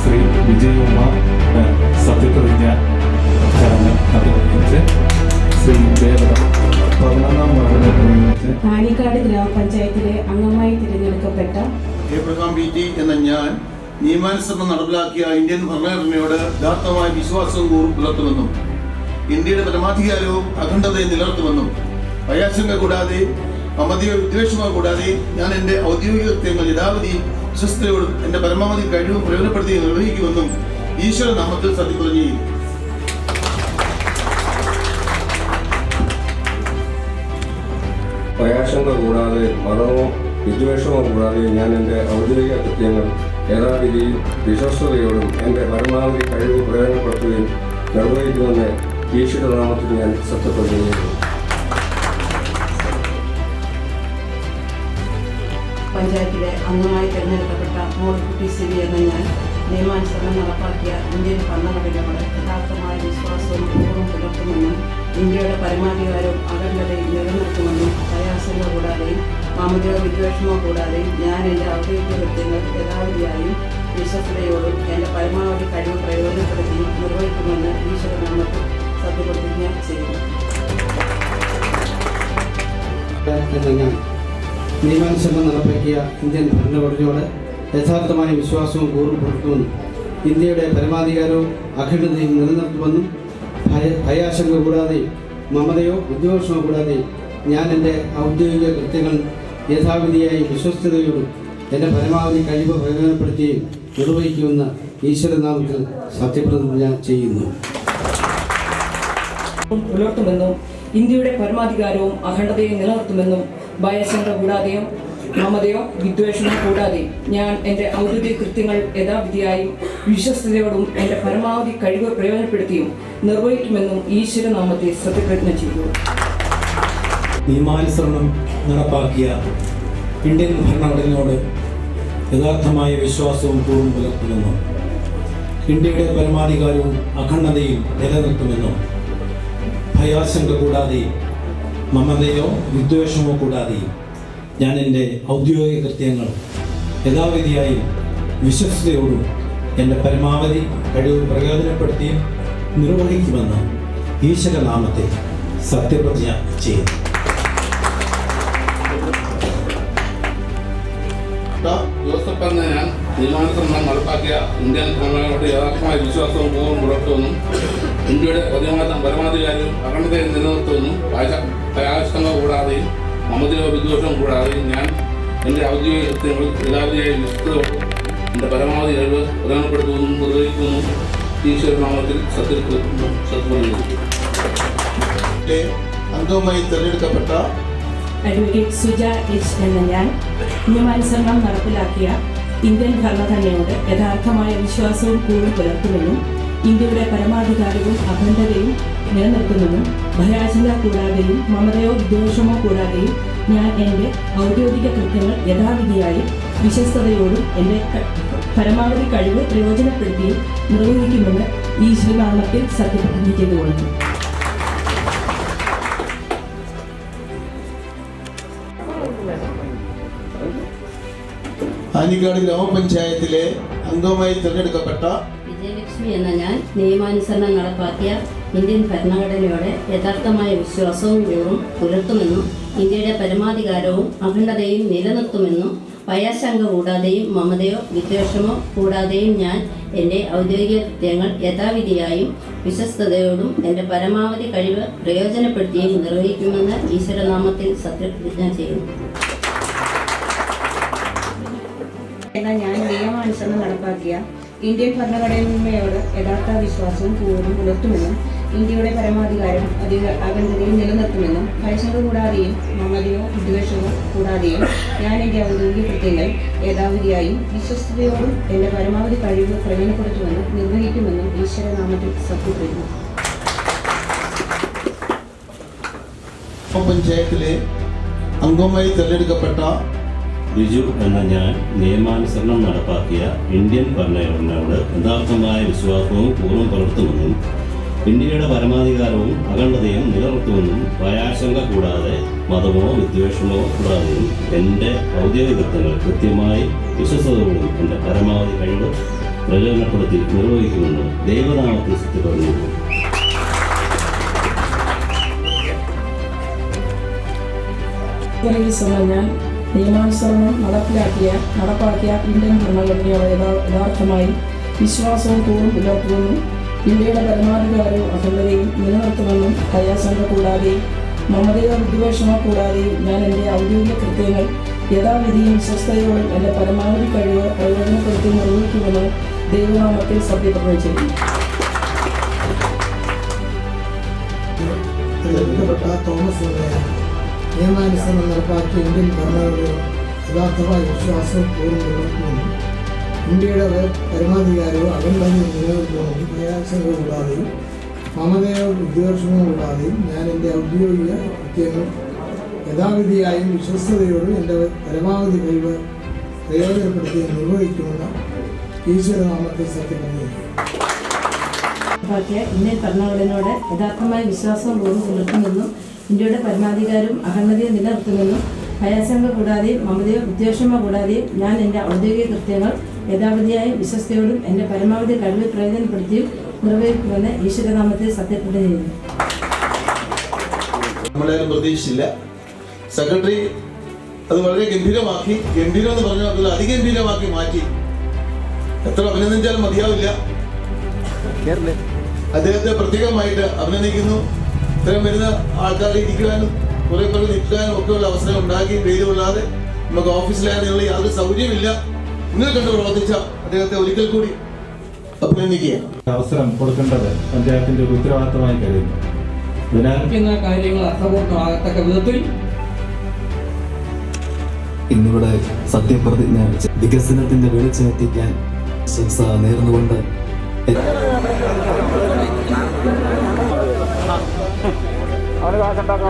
ശ്രീ വിജയകുമാർ സത്യപ്രതിജ്ഞ ചടങ്ങ് നിർവഹിച്ച് ശ്രീ ദേവത പതിനൊന്നാം വാർഡ് നിർവഹിച്ച് ഗ്രാമപഞ്ചായത്തിലെ അംഗമായി തിരഞ്ഞെടുക്കപ്പെട്ട ബി ടി എന്ന ഞാൻ നിയമാനുസരണം നടപ്പിലാക്കിയ ഇന്ത്യൻ ഭരണഘടനയോട് യഥാർത്ഥമായ വിശ്വാസവും കൂറും പുലർത്തുമെന്നും ഇന്ത്യയുടെ പരമാധികാരവും അഖണ്ഡതയും നിലനിർത്തുമെന്നും ഭയാശങ്ക കൂടാതെ മമതയോ വിദ്വേഷമോ കൂടാതെ ഞാൻ എന്റെ ഔദ്യോഗിക കൃത്യങ്ങൾ യഥാവധി വിശ്വസ്തയോടും എന്റെ പരമാവധി കഴിവും പ്രയോജനപ്പെടുത്തി നിർവഹിക്കുമെന്നും ഈശ്വര നാമത്തിൽ സത്യപ്രതിജ്ഞ ചെയ്യും ഭയാശങ്ക കൂടാതെ മതമോ വിദ്വേഷമോ കൂടാതെ ഞാൻ എന്റെ ഔദ്യോഗിക കൃത്യങ്ങൾ യഥാവിധിയും വിശ്വസ്തയോടും എന്റെ പരമാവധി കഴിവ് പ്രയോജനപ്പെടുത്തുകയും നിർവഹിക്കുമെന്ന് ഈശ്വരനാമത്തിൽ ഞാൻ സത്യപ്രതിജ്ഞ തിരഞ്ഞെടുക്കപ്പെട്ട മോൾക്കുട്ടി വി എന്ന ഞാൻ നിയമാനുസരണം നടപ്പാക്കിയ ഇന്ത്യൻ ഭരണഘടനയോട് യഥാർത്ഥമായ വിശ്വാസവും പൂർവം പുലർത്തുമെന്നും ഇന്ത്യയുടെ പരമാധികാരവും അഖണ്ഡതയും നിലനിർത്തുമെന്നും പ്രയാസങ്ങൾ കൂടാതെയും മമതയോ വിദ്വേഷമോ കൂടാതെയും ഞാൻ എന്റെ ഔദ്യോഗിക കൃത്യങ്ങൾ യഥാവിധിയായും വിശ്വസ്തയോടും എന്റെ പരമാവധി കഴിവ് പ്രയോജനപ്പെടുത്തിയും നിർവഹിക്കുമെന്ന് ഈശ്വരനാമത്തിൽ സത്യപ്രതിജ്ഞ ചെയ്യുന്നു. നിയമാനുസരണം നടപ്പാക്കിയ ഇന്ത്യൻ ഭരണഘടനയോട് യഥാർത്ഥമായ വിശ്വാസവും കൂറും പുലർത്തുമെന്നും ഇന്ത്യയുടെ പരമാധികാരവും അഖണ്ഡതയും നിലനിർത്തുമെന്നും ഭയ ഭയാശങ്ക കൂടാതെ മമതയോ ഉദ്യോഗമോ കൂടാതെ ഞാൻ എന്റെ ഔദ്യോഗിക കൃത്യങ്ങൾ യഥാവിധിയായി വിശ്വസ്തയോടും എന്റെ പരമാവധി കഴിവ് പ്രയോജനപ്പെടുത്തുകയും നിർവഹിക്കുമെന്ന് ഈശ്വരനാമത്തിൽ സത്യപ്രതിജ്ഞ ചെയ്യുന്നു. പുലർത്തുമെന്നും ഇന്ത്യയുടെ പരമാധികാരവും അഖണ്ഡതയും നിലനിർത്തുമെന്നും ഭയശങ്ക കൂടാതെയും മമതയോ വിദ്വേഷമോ കൂടാതെ ഞാൻ എന്റെ ഔദ്യോഗിക കൃത്യങ്ങൾ യഥാവിധിയായും വിശ്വസ്തയോടും എന്റെ പരമാവധി കഴിവ് പ്രയോജനപ്പെടുത്തിയും നിർവഹിക്കുമെന്നും ഈശ്വരനാമത്തെ സത്യപ്രതിജ്ഞ ചെയ്തു. നിയമാനുസരണം നടപ്പാക്കിയ ഇന്ത്യൻ ഭരണഘടനയോട് യഥാർത്ഥമായ വിശ്വാസവും പൂർവം പുലർത്തുമെന്നും ഇന്ത്യയുടെ പരമാധികാരവും അഖണ്ഡതയും നിലനിർത്തുമെന്നും ഭയാശങ്ക കൂടാതെ മമതയോ വിദ്വേഷമോ കൂടാതെ ഞാൻ എന്റെ ഔദ്യോഗിക കൃത്യങ്ങൾ യഥാവിധിയായും വിശ്വസ്തയോടും എന്റെ പരമാവധി കഴിവ് പ്രയോജനപ്പെടുത്തിയും നിർവഹിക്കുമെന്ന് ഈശ്വരനാമത്തെ സത്യപ്രതിജ്ഞ ചെയ്യുന്നു. ജോസഫ് എന്ന ഞാൻ നിയമാനുസരണം നടപ്പാക്കിയ ഇന്ത്യൻ ഭരണഘടനയുടെ യഥാർത്ഥമായ വിശ്വാസവും പൂർവം പുലർത്തുമെന്നും ഇന്ത്യയുടെ പരമാ- പരമാധികാരവും അഖണ്ഡതയും നിലനിർത്തുമെന്നും ഭയാശങ്ക കൂടാതെയും മമതയോ വിദ്വേഷം കൂടാതെയും ഞാൻ എന്റെ ഔദ്യോഗിക കൃത്യങ്ങൾ യഥാവിധിയായി വിശുദ്ധയോടും എന്റെ പരമാവധി കഴിവ് പ്രധാനപ്പെടുത്തുമെന്നും നിർവഹിക്കുന്നു ഈശ്വരനാമത്തിൽ സത്യപ്പെടുത്തുന്നു സത്യം അംഗമായി തിരഞ്ഞെടുക്കപ്പെട്ട അഡ്വക്കേറ്റ് സുജ എച്ച് എന്ന ഞാൻ നിയമാനുസരണം നടപ്പിലാക്കിയ ഇന്ത്യൻ ഭരണഘടനയോട് യഥാർത്ഥമായ വിശ്വാസവും കൂടി പുലർത്തുമെന്നും ഇന്ത്യയുടെ പരമാധികാരവും അഖണ്ഡതയും നിലനിർത്തുമെന്നും ഭയാശങ്ക കൂടാതെയും മമതയോ വിദ്വേഷമോ കൂടാതെയും ഞാൻ എന്റെ ഔദ്യോഗിക കൃത്യങ്ങൾ യഥാവിധിയായി വിശ്വസ്തയോടും എന്റെ പരമാവധി കഴിവ് പ്രയോജനപ്പെടുത്തിയും നിർവഹിക്കുമെന്ന് ഈശ്വരനാമത്തിൽ സത്യപ്രതിജ്ഞ ചെയ്തുകൊള്ളുന്നു. ആനിക്കാട് ഗ്രാമപഞ്ചായത്തിലെ അംഗമായി തിരഞ്ഞെടുക്കപ്പെട്ട വിജയലക്ഷ്മി എന്ന ഞാൻ നിയമാനുസരണം നടപ്പാക്കിയ ഇന്ത്യൻ ഭരണഘടനയുടെ യഥാർത്ഥമായ വിശ്വാസവും വിവറും പുലർത്തുമെന്നും ഇന്ത്യയുടെ പരമാധികാരവും അഖണ്ഡതയും നിലനിർത്തുമെന്നും ഭയാശങ്ക കൂടാതെയും മമതയോ വിദ്വേഷമോ കൂടാതെയും ഞാൻ എന്റെ ഔദ്യോഗിക കൃത്യങ്ങൾ യഥാവിധിയായും വിശ്വസ്തയോടും എന്റെ പരമാവധി കഴിവ് പ്രയോജനപ്പെടുത്തിയും നിർവഹിക്കുമെന്ന് ഈശ്വരനാമത്തിൽ സത്യപ്രതിജ്ഞ ചെയ്യുന്നു. എന്നാൽ ഞാൻ നിയമാനുസരണം നടപ്പാക്കിയ ഇന്ത്യൻ ഭരണഘടനയോട് യഥാർത്ഥ വിശ്വാസവും പൂർവം പുലർത്തുമെന്നും ഇന്ത്യയുടെ പരമാധികാരം അധിക അഖണ്ഡതയും നിലനിർത്തുമെന്നും പൈസകൾ കൂടാതെയും മമതയോ വിദ്വേഷമോ കൂടാതെയും ഞാൻ എന്റെ ഔദ്യോഗിക കൃത്യങ്ങൾ യഥാവിധിയായും വിശ്വസ്തയോടും എന്റെ പരമാവധി കഴിവ് പ്രയോജനപ്പെടുത്തുമെന്നും നിർവഹിക്കുമെന്നും ഈശ്വരനാമത്തിൽ സത്യപ്പെടുന്നു. പഞ്ചായത്തിലെ അംഗമായി തിരഞ്ഞെടുക്കപ്പെട്ട ബിജു എന്ന ഞാൻ നിയമാനുസരണം നടപ്പാക്കിയ ഇന്ത്യൻ ഭരണഘടനയോട് യഥാർത്ഥമായ വിശ്വാസവും പൂർവം പുലർത്തുമെന്നും ഇന്ത്യയുടെ പരമാധികാരവും അഖണ്ഡതയും നിലനിർത്തുമെന്നും ഭയാശങ്ക കൂടാതെ മതമോ വിദ്വേഷമോ കൂടാതെയും എന്റെ ഔദ്യോഗിക കൃത്യങ്ങൾ കൃത്യമായി വിശ്വസതയോടും എന്റെ പരമാവധി കഴിവ് പ്രചോദനപ്പെടുത്തി നിർവഹിക്കുമെന്നും ദൈവനാമത്തിൽ സ്ഥിതി പറഞ്ഞു ഞാൻ നിയമാനുസരണം നടപ്പിലാക്കിയ നടപ്പാക്കിയ ഇന്ത്യൻ ഭരണഘടനയോട് യഥാ- യഥാർത്ഥമായി വിശ്വാസവും തോറും പുലർത്തുമെന്നും ഇന്ത്യയുടെ പരമാധികാരവും അഖണ്ഡതയും നിലനിർത്തുമെന്നും കയാസംഘ കൂടാതെയും മമതയോ വിദ്വേഷമോ കൂടാതെയും ഞാൻ എന്റെ ഔദ്യോഗിക കൃത്യങ്ങൾ യഥാവിധിയും വിശ്വസ്തയോടും എന്റെ പരമാവധി കഴിവ് പ്രയോജനപ്പെടുത്തി നിർവഹിക്കുമെന്ന് ദൈവനാമത്തിൽ സത്യപ്രതിജ്ഞ ചെയ്യുന്നു തോമസ് നിയമാനുസരണം നടപ്പാക്കിയ ഇന്ത്യൻ ഭരണകൂടം യഥാർത്ഥമായ വിശ്വാസവും പൂർണ നിലനിർത്തുന്നു ഇന്ത്യയുടെ പരമാധികാരവും അഖണ്ഡതയും നിലനിർത്തുമെന്നും ഭയാശങ്ക കൂടാതെയും മമതയോ വിദ്വേഷമോ കൂടാതെയും ഞാൻ എന്റെ ഔദ്യോഗിക കൃത്യങ്ങൾ യഥാവിധിയായും വിശ്വസ്തയോടും എന്റെ പരമാവധി കഴിവ് പ്രയോജനപ്പെടുത്തി നിർവഹിക്കുമെന്ന് ഈശ്വരനാമത്തെ സത്യപ്രതിജ്ഞ ഇന്ത്യൻ ഭരണകൂടനോട് യഥാർത്ഥമായ വിശ്വാസം പൂർവം പുലർത്തുമെന്നും ഇന്ത്യയുടെ പരമാധികാരവും അഖണ്ഡതയും നിലനിർത്തുമെന്നും ഭയാശങ്ക കൂടാതെയും മമതയോ വിദ്വേഷമോ കൂടാതെയും ഞാൻ എന്റെ ഔദ്യോഗിക കൃത്യങ്ങൾ യഥാവധിയായും വിശ്വസ്തയോടും എന്റെ പരമാവധി കഴിവ് പ്രയോജനപ്പെടുത്തിയും നിർവഹിക്കുമെന്ന് ഈശ്വരനാമത്തെ സത്യപ്രതിജ്ഞ ചെയ്യുന്നു. സെക്രട്ടറി അത് വളരെ ഗംഭീരമാക്കി ഗംഭീരം എന്ന് പറഞ്ഞാൽ അതിൽ അതിഗംഭീരമാക്കി മാറ്റി. എത്ര അഭിനന്ദിച്ചാലും മതിയാവില്ല. അദ്ദേഹത്തെ പ്രത്യേകമായിട്ട് അഭിനന്ദിക്കുന്നു. ഇത്തരം വരുന്ന ആൾക്കാരെ ഇരിക്കുവാനും കുറെ പേർ നിൽക്കാനും ഒക്കെ ഉള്ള അവസരം ഉണ്ടാക്കി വെയിൽ കൊള്ളാതെ നമുക്ക് ഓഫീസിലായതിനുള്ള യാതൊരു സൗകര്യമില്ല നിങ്ങൾ കണ്ട് പ്രവർത്തിച്ച അദ്ദേഹത്തെ ഒരിക്കൽ കൂടി അഭിനന്ദിക്കുക അവസരം കൊടുക്കേണ്ടത് പഞ്ചായത്തിന്റെ ഒരു ഉത്തരവാദിത്തമായി കരുതുന്നു. അതിനാൽ എന്ന കാര്യങ്ങൾ അർത്ഥപൂർണമാകത്തക്ക വിധത്തിൽ ഇന്നിവിടെ സത്യപ്രതിജ്ഞ വികസനത്തിന്റെ വെളിച്ചമെത്തിക്കാൻ ആശംസ നേർന്നുകൊണ്ട് ആശംസകൾ